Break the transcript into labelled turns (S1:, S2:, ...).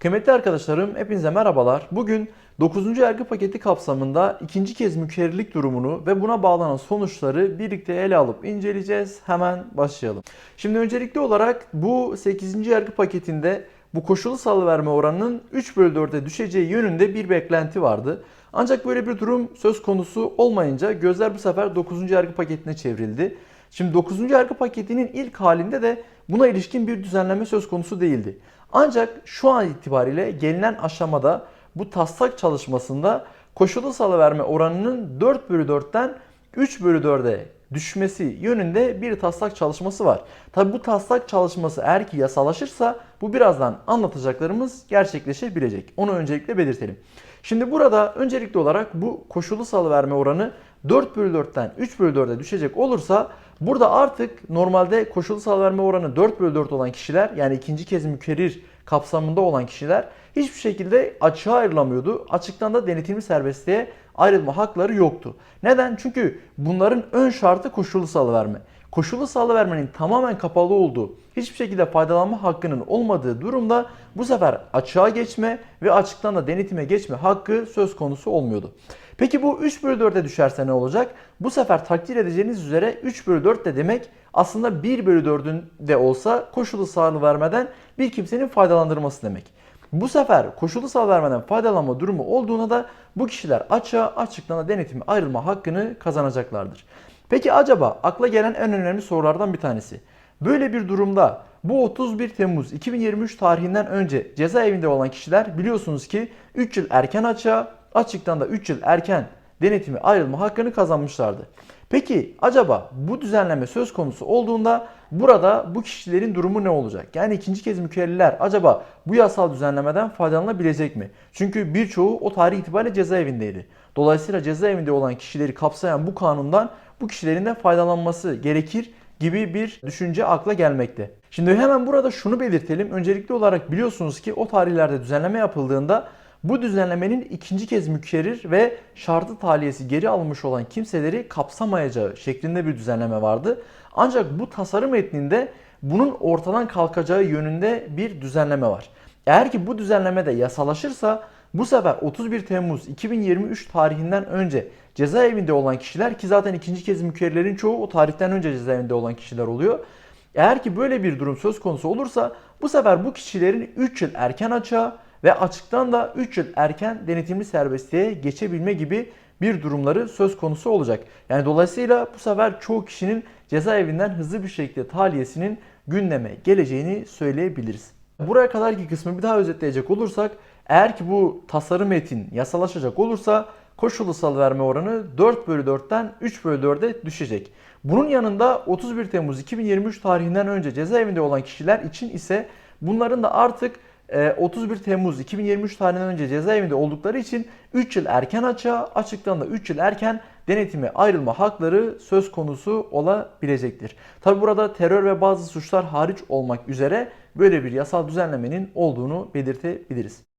S1: Kıymetli arkadaşlarım hepinize merhabalar. Bugün 9. yargı paketi kapsamında ikinci kez mükerrirlik durumunu ve buna bağlanan sonuçları birlikte ele alıp inceleyeceğiz. Hemen başlayalım. Şimdi öncelikli olarak bu 8. yargı paketinde bu koşulu salıverme oranının 3 bölü 4'e düşeceği yönünde bir beklenti vardı. Ancak böyle bir durum söz konusu olmayınca gözler bu sefer 9. yargı paketine çevrildi. Şimdi 9. yargı paketinin ilk halinde de buna ilişkin bir düzenleme söz konusu değildi. Ancak şu an itibariyle gelinen aşamada bu taslak çalışmasında koşulu salıverme oranının 4 bölü 4'ten 3 bölü 4'e düşmesi yönünde bir taslak çalışması var. Tabi bu taslak çalışması eğer ki yasalaşırsa bu birazdan anlatacaklarımız gerçekleşebilecek. Onu öncelikle belirtelim. Şimdi burada öncelikli olarak bu koşulu salıverme oranı 4 bölü 4'ten 3 bölü 4'e düşecek olursa burada artık normalde koşulu salıverme oranı 4 bölü 4 olan kişiler yani ikinci kez mükerrir kapsamında olan kişiler hiçbir şekilde açığa ayrılamıyordu. Açıktan da denetimli serbestliğe ayrılma hakları yoktu. Neden? Çünkü bunların ön şartı koşulu salıverme. Koşulu salıvermenin tamamen kapalı olduğu, hiçbir şekilde faydalanma hakkının olmadığı durumda bu sefer açığa geçme ve açıktan da denetime geçme hakkı söz konusu olmuyordu. Peki bu 3 bölü 4'e düşerse ne olacak? Bu sefer takdir edeceğiniz üzere 3 bölü 4 de demek aslında 1 bölü 4'ün de olsa koşulu sağlı vermeden bir kimsenin faydalandırması demek. Bu sefer koşulu sağ vermeden faydalanma durumu olduğuna da bu kişiler açığa açıktan da denetime ayrılma hakkını kazanacaklardır. Peki acaba akla gelen en önemli sorulardan bir tanesi. Böyle bir durumda bu 31 Temmuz 2023 tarihinden önce cezaevinde olan kişiler biliyorsunuz ki 3 yıl erken açığa, açıktan da 3 yıl erken denetimi ayrılma hakkını kazanmışlardı. Peki acaba bu düzenleme söz konusu olduğunda burada bu kişilerin durumu ne olacak? Yani ikinci kez mükerriler acaba bu yasal düzenlemeden faydalanabilecek mi? Çünkü birçoğu o tarih itibariyle cezaevindeydi. Dolayısıyla cezaevinde olan kişileri kapsayan bu kanundan bu kişilerin de faydalanması gerekir gibi bir düşünce akla gelmekte. Şimdi hemen burada şunu belirtelim. Öncelikli olarak biliyorsunuz ki o tarihlerde düzenleme yapıldığında bu düzenlemenin ikinci kez mükerrir ve şartı taliyesi geri alınmış olan kimseleri kapsamayacağı şeklinde bir düzenleme vardı. Ancak bu tasarım metninde bunun ortadan kalkacağı yönünde bir düzenleme var. Eğer ki bu düzenleme de yasalaşırsa bu sefer 31 Temmuz 2023 tarihinden önce cezaevinde olan kişiler ki zaten ikinci kez mükerrerlerin çoğu o tarihten önce cezaevinde olan kişiler oluyor. Eğer ki böyle bir durum söz konusu olursa bu sefer bu kişilerin 3 yıl erken açığa ve açıktan da 3 yıl erken denetimli serbestliğe geçebilme gibi bir durumları söz konusu olacak. Yani dolayısıyla bu sefer çoğu kişinin cezaevinden hızlı bir şekilde tahliyesinin gündeme geleceğini söyleyebiliriz. Buraya kadarki kısmı bir daha özetleyecek olursak eğer ki bu tasarım metin yasalaşacak olursa koşulu salıverme oranı 4 bölü 4'ten 3 bölü 4'e düşecek. Bunun yanında 31 Temmuz 2023 tarihinden önce cezaevinde olan kişiler için ise bunların da artık 31 Temmuz 2023 tarihinden önce cezaevinde oldukları için 3 yıl erken açığa, açıktan da 3 yıl erken denetime ayrılma hakları söz konusu olabilecektir. Tabi burada terör ve bazı suçlar hariç olmak üzere böyle bir yasal düzenlemenin olduğunu belirtebiliriz.